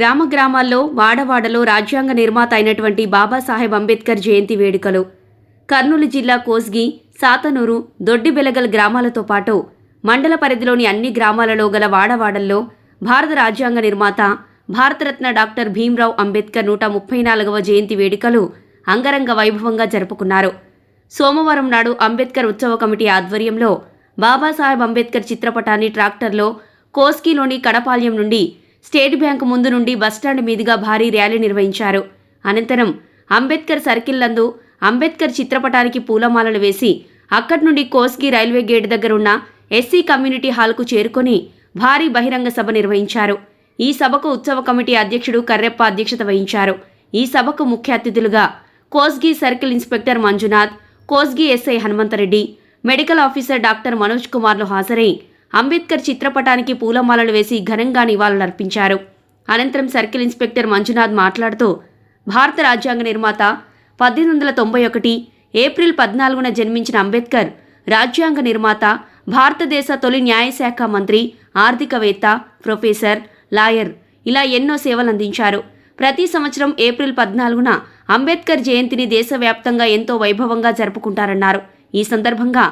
గ్రామ గ్రామాల్లో వాడవాడలో రాజ్యాంగ నిర్మాత అయినటువంటి బాబాసాహెబ్ అంబేద్కర్ జయంతి వేడుకలు. కర్నూలు జిల్లా కోస్గి సాతనూరు దొడ్డిబెలగల్ గ్రామాలతో పాటు మండల పరిధిలోని అన్ని గ్రామాలలో గల వాడవాడల్లో భారత రాజ్యాంగ నిర్మాత భారతరత్న డాక్టర్ భీమ్రావ్ అంబేద్కర్ నూట ముప్పై నాలుగవ జయంతి వేడుకలు అంగరంగ వైభవంగా జరుపుకున్నారు. సోమవారం నాడు అంబేద్కర్ ఉత్సవ కమిటీ ఆధ్వర్యంలో బాబాసాహెబ్ అంబేద్కర్ చిత్రపటాన్ని ట్రాక్టర్లో కోస్గిలోని కడపాల్యం నుండి స్టేట్ బ్యాంకు ముందు నుండి బస్టాండ్ మీదుగా భారీ ర్యాలీ నిర్వహించారు. అనంతరం అంబేద్కర్ సర్కిల్ నందు అంబేద్కర్ చిత్రపటానికి పూలమాలలు వేసి అక్కడి నుండి కోస్గి రైల్వే గేట్ దగ్గర ఉన్న ఎస్సీ కమ్యూనిటీ హాల్కు చేరుకొని భారీ బహిరంగ సభ నిర్వహించారు. ఈ సభకు ఉత్సవ కమిటీ అధ్యక్షుడు కర్రెప్ప అధ్యక్షత వహించారు. ఈ సభకు ముఖ్య అతిథులుగా Kosgi circle inspector Manjunath Kosgi SI Hanumanthareddy medical officer doctor Manoj కుమార్లు హాజరై అంబేద్కర్ చిత్రపటానికి పూలమాలలు వేసి ఘనంగా నివాళులర్పించారు. అనంతరం సర్కిల్ ఇన్స్పెక్టర్ మంజునాథ్ మాట్లాడుతూ భారత రాజ్యాంగ నిర్మాత పద్దెనిమిది వందల తొంభై ఒకటి ఏప్రిల్ పద్నాలుగున జన్మించిన అంబేద్కర్ రాజ్యాంగ నిర్మాత భారతదేశ తొలి న్యాయశాఖ మంత్రి ఆర్థికవేత్త ప్రొఫెసర్ లాయర్ ఇలా ఎన్నో సేవలు అందించారు ప్రతి సంవత్సరం ఏప్రిల్ పద్నాలుగున అంబేద్కర్ జయంతిని దేశవ్యాప్తంగా ఎంతో వైభవంగా జరుపుకుంటారన్నారు. ఈ సందర్భంగా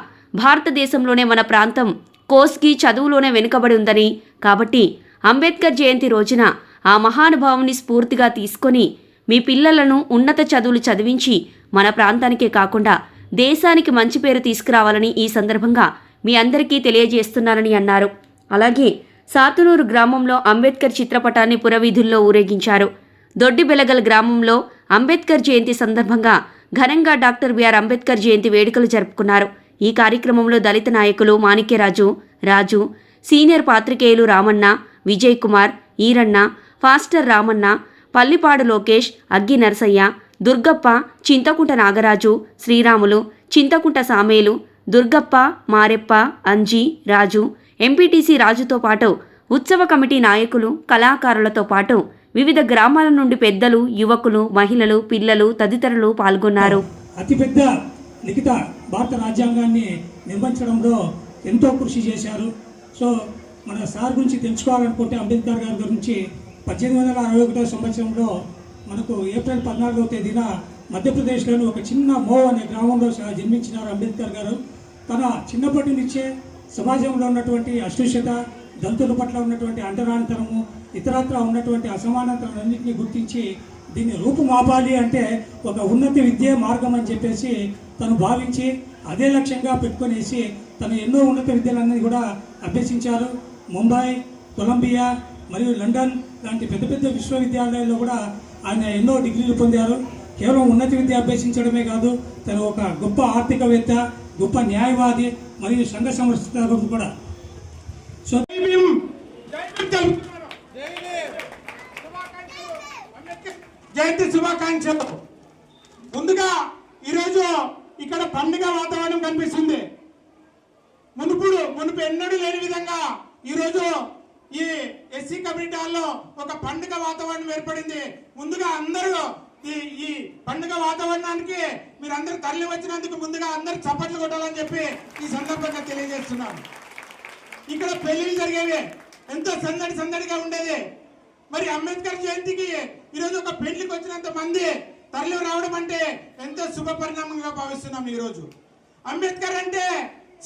భారతదేశంలోనే మన ప్రాంతం కోస్కి చదువులోనే వెనుకబడి ఉందని. కాబట్టి అంబేద్కర్ జయంతి రోజున ఆ మహానుభావుని స్ఫూర్తిగా తీసుకొని మీ పిల్లలను ఉన్నత చదువులు చదివించి మన ప్రాంతానికే కాకుండా దేశానికి మంచి పేరు తీసుకురావాలని ఈ సందర్భంగా మీ అందరికీ తెలియజేస్తున్నానని అన్నారు. అలాగే సాతునూరు గ్రామంలో అంబేద్కర్ చిత్రపటాన్ని పురవీధుల్లో ఊరేగించారు. దొడ్డిబెలగల్ గ్రామంలో అంబేద్కర్ జయంతి సందర్భంగా ఘనంగా డాక్టర్ బిఆర్ అంబేద్కర్ జయంతి వేడుకలు జరుపుకున్నారు. ఈ కార్యక్రమంలో దళిత నాయకులు మాణిక్యరాజు రాజు సీనియర్ పాత్రికేయులు రామన్న విజయ్ కుమార్ ఈరన్న ఫాస్టర్ రామన్న పల్లిపాడు లోకేష్ అగ్గి నరసయ్య దుర్గప్ప చింతకుంట నాగరాజు శ్రీరాములు చింతకుంట సామేలు దుర్గప్ప మారెప్ప అంజీ రాజు ఎంపీటీసీ రాజుతో పాటు ఉత్సవ కమిటీ నాయకులు కళాకారులతో పాటు వివిధ గ్రామాల నుండి పెద్దలు యువకులు మహిళలు పిల్లలు తదితరులు పాల్గొన్నారు. అతిపెద్ద లిఖిత భారత రాజ్యాంగాన్ని నిర్మించడంలో ఎంతో కృషి చేశారు. సో మన సార్ గురించి తెలుసుకోవాలనుకుంటే అంబేద్కర్ గారి గురించి పద్దెనిమిది వందల అరవై ఒకటో సంవత్సరంలో మనకు ఏప్రిల్ పద్నాలుగవ తేదీన మధ్యప్రదేశ్లోని ఒక చిన్న మో అనే గ్రామంలో జన్మించినారు అంబేద్కర్ గారు. తన చిన్నప్పటి నుంచే సమాజంలో ఉన్నటువంటి అస్పృశ్యత దళితుల పట్ల ఉన్నటువంటి అంటరానితనము ఇతరత్ర ఉన్నటువంటి అసమానతలన్నింటినీ గుర్తించి దీన్ని రూపుమాపాలి అంటే ఒక ఉన్నత విద్యే మార్గం అని చెప్పేసి తను భావించి అదే లక్ష్యంగా పెట్టుకునేసి తను ఎన్నో ఉన్నత విద్యలన్నీ కూడా అభ్యసించారు. ముంబై కొలంబియా మరియు లండన్ లాంటి పెద్ద పెద్ద విశ్వవిద్యాలయాల్లో కూడా ఆయన ఎన్నో డిగ్రీలు పొందారు. కేవలం ఉన్నత విద్య అభ్యసించడమే కాదు తను ఒక గొప్ప ఆర్థికవేత్త గొప్ప న్యాయవాది మరియు సంఘ సంస్థ కూడా. సో జయంతి శుభాకాంక్షలు. ముందుగా ఈరోజు ఇక్కడ పండుగ వాతావరణం కనిపిస్తుంది. మునుపుడు మునుపు ఎన్నడూ లేని విధంగా ఈరోజు ఈ ఎస్సీ కమ్యూనిటీ హాల్లో ఒక పండుగ వాతావరణం ఏర్పడింది. ముందుగా అందరూ ఈ ఈ పండుగ వాతావరణానికి మీరు అందరూ తరలి వచ్చినందుకు ముందుగా అందరూ చప్పట్లు కొట్టాలని చెప్పి ఈ సందర్భంగా తెలియజేస్తున్నాను. ఇక్కడ పెళ్ళిళ్ళు జరిగేవి ఎంతో సందడి సందడిగా ఉండేది. మరి అంబేద్కర్ జయంతికి ఈరోజు ఒక పెళ్ళికి వచ్చినంత మంది తరలి రావడం అంటే ఎంతో శుభ పరిణామంగా భావిస్తున్నాం ఈరోజు. అంబేద్కర్ అంటే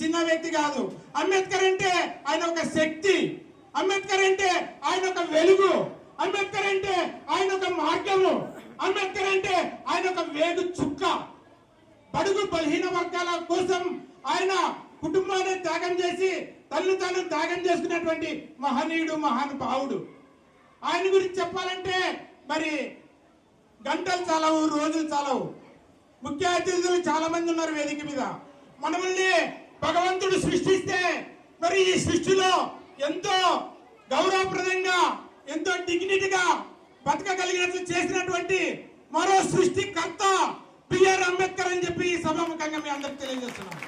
చిన్న వ్యక్తి కాదు. అంబేద్కర్ అంటే ఆయన ఒక శక్తి. అంబేద్కర్ అంటే ఆయన ఒక వెలుగు. అంబేద్కర్ అంటే ఆయన ఒక మార్గము. అంబేద్కర్ అంటే ఆయన ఒక వేగు చుక్క. బడుగు బలహీన వర్గాల కోసం ఆయన కుటుంబాన్ని త్యాగం చేసి తల్లి తాను త్యాగం చేసుకున్నటువంటి మహనీయుడు మహానుభావుడు. ఆయన గురించి చెప్పాలంటే మరి గంటలు చాలవు రోజులు చాలవు. ముఖ్య అతిథులు చాలా మంది ఉన్నారు వేదిక మీద. మనల్ని భగవంతుడు సృష్టిస్తే మరి ఈ సృష్టిలో ఎంతో గౌరవప్రదంగా ఎంతో డిగ్నిటీగా బతకగలిగినట్లు చేసినటువంటి మరో సృష్టికర్త బిఆర్ అంబేద్కర్ అని చెప్పి ఈ సభాముఖంగా మీ అందరికి తెలియజేస్తున్నాను